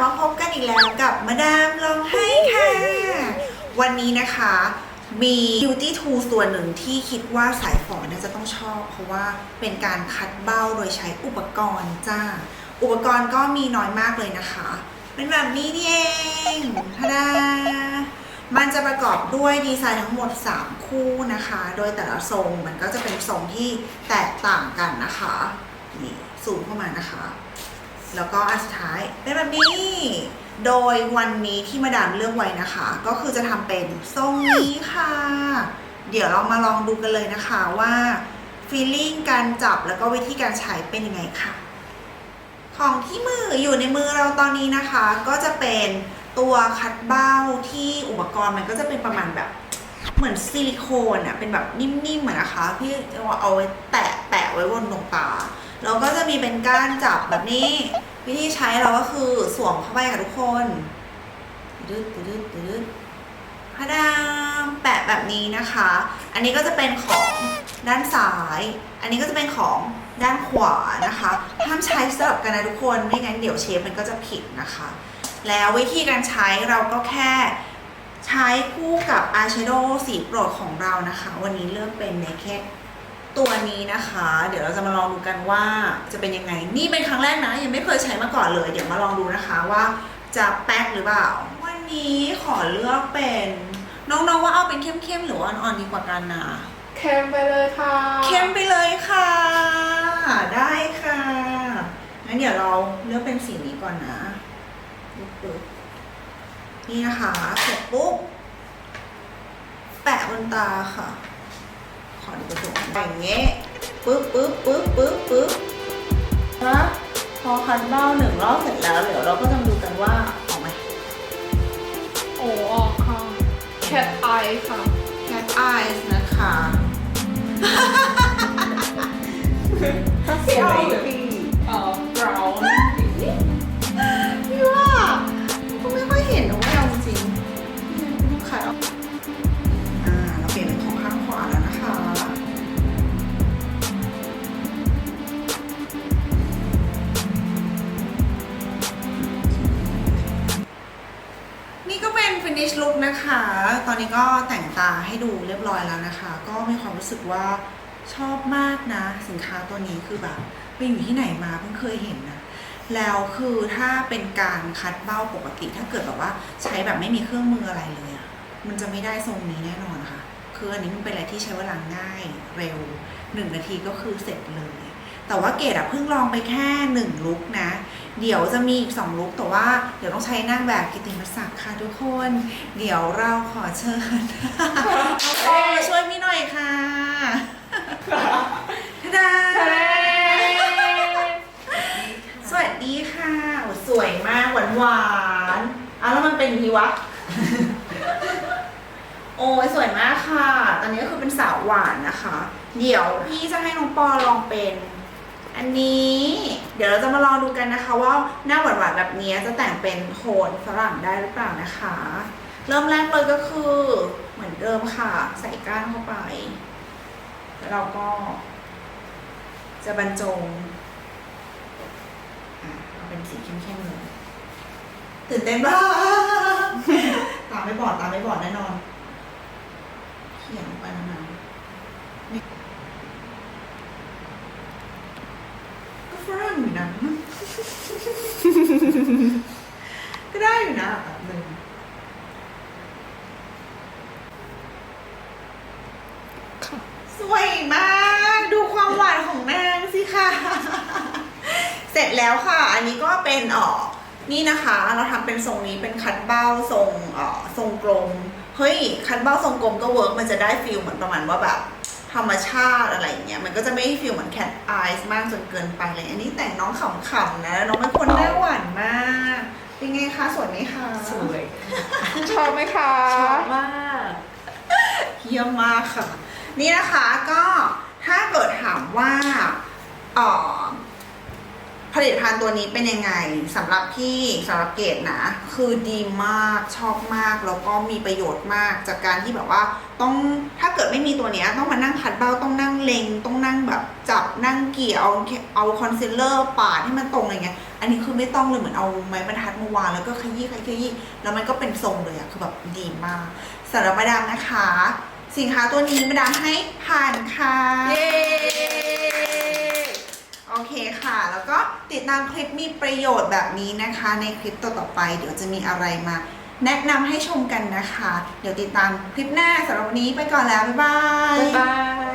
มาพบกันอีกแล้วกับมาดามลองให้ค่ะ วันนี้นะคะมี beauty tool ส่วนหนึ่งที่คิดว่าสายฝอน่าจะต้องชอบ เพราะว่าเป็นการคัดเบ้าโดยใช้อุปกรณ์จ้า อุปกรณ์ก็มีน้อยมากเลยนะคะ เป็นแบบนี้นี่เองทาดามันจะประกอบด้วยดีไซน์ทั้งหมด 3 คู่นะคะ โดยแต่ละทรงมันก็จะเป็นทรงที่แตกต่างกันนะคะ นี่ซูมเข้ามานะคะ แล้วก็อันสุดท้ายเป็นแบบนี้ โดยวันนี้ที่มาดามเลือกไว้นะคะ ก็คือจะทำเป็นทรงนี้ค่ะ เดี๋ยวเรามาลองดูกันเลยนะคะว่าฟีลลิ่งการจับแล้วก็วิธีการใช้เป็นยังไงค่ะ ของที่มืออยู่ในมือเราตอนนี้นะคะ ก็จะเป็นตัวคัดเบ้าที่อุปกรณ์มันก็จะเป็นประมาณแบบเหมือนซิลิโคนอะเป็นแบบนิ่มๆเหมือนนะคะพี่จะเอาไว้แตะแปะไว้บนดวงตา แล้วก็จะมีเป็นก้านจับแบบนี้ วิธีใช้เราก็คือสวมเข้าไปค่ะทุกคนตึ๊ดตึ๊ดตึ๊ดพะดามแปะแบบนี้นะคะ อันนี้ก็จะเป็นของด้านซ้าย อันนี้ก็จะเป็นของด้านขวานะคะ ห้ามใช้สลับกันนะทุกคน ไม่งั้นเดี๋ยวเชฟมันก็จะผิดนะคะ แล้ววิธีการใช้เราก็แค่ใช้คู่กับอายแชโดว์สีโปรดของเรานะคะ วันนี้เลือกเป็นเนค e ตัวนี้นะคะ เดี๋ยวเราจะมาลองดูกันว่าจะเป็นยังไง นี่เป็นครั้งแรกนะ ยังไม่เคยใช้มาก่อนเลย เดี๋ยวมาลองดูนะคะว่าจะแป๊กหรือเปล่า วันนี้ขอเลือกเป็นน้องๆว่าเอาเป็นเข้มๆหรือว่าอ่อนๆดีกว่ากันนะเข้มไปเลยค่ะเข้มไปเลยค่ะ ได้ค่ะ งั้นเดี๋ยวเราเลือกเป็นสีนี้ก่อนนะปึ๊บๆนี่นะคะเสร็จปุ๊บแปะบนตาค่ะ ขอดูกระจกอย่างเงี้ยปึ๊บปึ๊บปึ๊บปึ๊บปึ๊บนะพอคันเบ้าหนึ่งรอบเสร็จแล้วเดี๋ยวเราก็จะดูกันว่าออกไหมโอ้ออกค่ะ cat eye ค่ะ cat eyes นะคะ ถ้าสวย นี่ก็เป็น finish look นะคะ ตอนนี้ก็แต่งตาให้ดูเรียบร้อยแล้วนะคะ ก็มีความรู้สึกว่าชอบมากนะ สินค้าตัวนี้คือแบบไปอยู่ที่ไหนมาเพิ่งเคยเห็นนะ แล้วคือถ้าเป็นการคัดเบ้าปกติ ถ้าเกิดแบบว่าใช้แบบไม่มีเครื่องมืออะไรเลยอะมันจะไม่ได้ทรงนี้แน่นอนค่ะ คืออันนี้มันเป็นอะไรที่ใช้เวลาง่ายเร็วหนึ่งนาทีก็คือเสร็จเลย แต่ว่าเกดอะเพิ่งลองไปแค่หนึ่งลุกนะ เดี๋ยวจะมีอีกสองลุกแต่ว่าเดี๋ยวต้องใช้นางแบบกิตติมศักดิ์ค่ะทุกคน เดี๋ยวเราขอเชิญโอ้มาช่วยพี่หน่อยค่ะทาดาสวัสดีค่ะโอ้สวยมากหวานหวานๆอ้าวแล้วมันเป็นอย่างนี้วะ โอ้ยสวยมากค่ะ ตอนนี้ก็คือเป็นสาวหวานนะคะ เดี๋ยวพี่จะให้น้องปอลองเป็น อันนี้เดี๋ยวเราจะมาลองดูกันนะคะ ว่าหน้าหวานๆแบบนี้จะแต่งเป็นโทนฝรั่งได้หรือเปล่านะคะ เริ่มแรกเลยก็คือเหมือนเดิมค่ะ ใส่ก้านเข้าไป แล้วเราก็จะบรรจงอะเอาเป็นสีเข้มๆเลยตื่นเต้นบ้าตาไม่บอดตาไม่บอดแน่นอน เขียนลงไปนานๆนี่ก็ฝรั่ง อยู่นะ ก็ได้อยู่นะแบบหนึ่งสวยมาก ดูความหวานของนางสิค่ะ เสร็จแล้วค่ะ อันนี้ก็เป็นเออนี่นะคะ เราทำเป็นทรงนี้เป็นคัดเบ้าทรงเออทรงกลม เฮ้ย คัดเบ้าทรงกลมก็เวิร์กมันจะได้ฟิลเหมือนประมาณว่าแบบ ธรรมชาติอะไรอย่างเงี้ยมันก็จะไม่ฟิลเหมือนแคทอายส์มากจนเกินไปเลย อันนี้แต่งน้องขำๆนะ น้องเป็นคนหน้าหวานมาก เป็นไงคะสวยไหมคะสวยชอบไหมคะชอบมากเยี่ยมมากค่ะ นี่นะคะก็ถ้าเกิดถามว่าเอ่อ ผลิตภัณฑ์ตัวนี้เป็นยังไงสำหรับพี่สำหรับเกดนะ คือดีมากชอบมากแล้วก็มีประโยชน์มากจากการที่แบบว่าต้องถ้าเกิดไม่มีตัวเนี้ยต้องมานั่งคัดเบ้าต้องนั่งเลงต้องนั่งแบบจับนั่งเกี่ยวเอาเอาคอนซีลเลอร์ปาดให้มันตรงอะไรเงี้ยอันนี้คือไม่ต้องเลยเหมือนเอาไม้บรรทัดมาวางแล้วก็ขยี้ขยี้ขยี้แล้วมันก็เป็นทรงเลยอะคือแบบดีมากสำหรับมาดามนะคะ สินค้าตัวนี้มาดามให้ผ่านค่ะ โอเคค่ะ แล้วก็ติดตามคลิปมีประโยชน์แบบนี้นะคะ ในคลิปต่อๆไป เดี๋ยวจะมีอะไรมา แนะนำให้ชมกันนะคะ เดี๋ยวติดตามคลิปหน้าสำหรับวันนี้ไปก่อนแล้ว บ๊ายบาย บ๊ายบาย